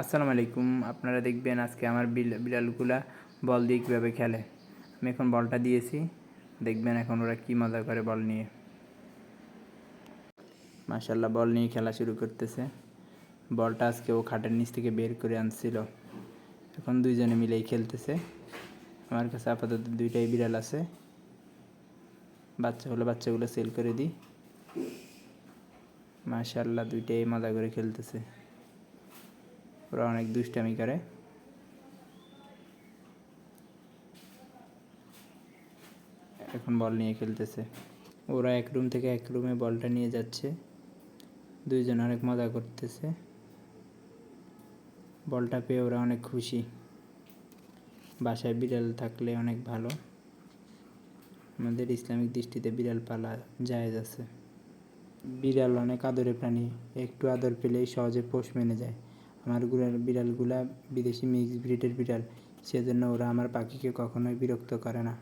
আসসালামু আলাইকুম। আপনারা দেখবেন আজকে আমার বিড়ালগুলা বল দিয়ে কীভাবে খেলে। আমি এখন বলটা দিয়েছি। দেখবেন এখন ওরা কী মজা করে বল নিয়ে। মাশাল্লাহ বল নিয়ে খেলা শুরু করতেছে। বলটা আজকে ও খাটের নিচ থেকে বের করে আনছিল। এখন দুইজনে মিলেই খেলতেছে। আমার কাছে আপাতত দুইটাই বিড়াল আছে। বাচ্চা হলে বাচ্চাগুলো সেল করে দিই। মাশাল্লাহ দুইটাই মজা করে খেলতেছে। ওরা অনেক দুষ্টামি করে। এখন বল নিয়ে খেলতেছে। ওরা এক রুম থেকে এক রুমে বলটা নিয়ে যাচ্ছে। দুইজন অনেক মজা করতেছে। বলটা পেয়ে ওরা অনেক খুশি। বাসায় বিড়াল থাকলে অনেক ভালো। আমাদের ইসলামিক দৃষ্টিতে বিড়াল পালা জায়েজ আছে। বিড়াল অনেক আদরের প্রাণী। একটু আদর পেলেই সহজে পোষ মেনে যায়। আমারগুলার বিড়ালগুলা বিদেশি মিক্স ব্রিডের বিড়াল। সেজন্য ওরা আমার পাখিকে কখনোই বিরক্ত করে না।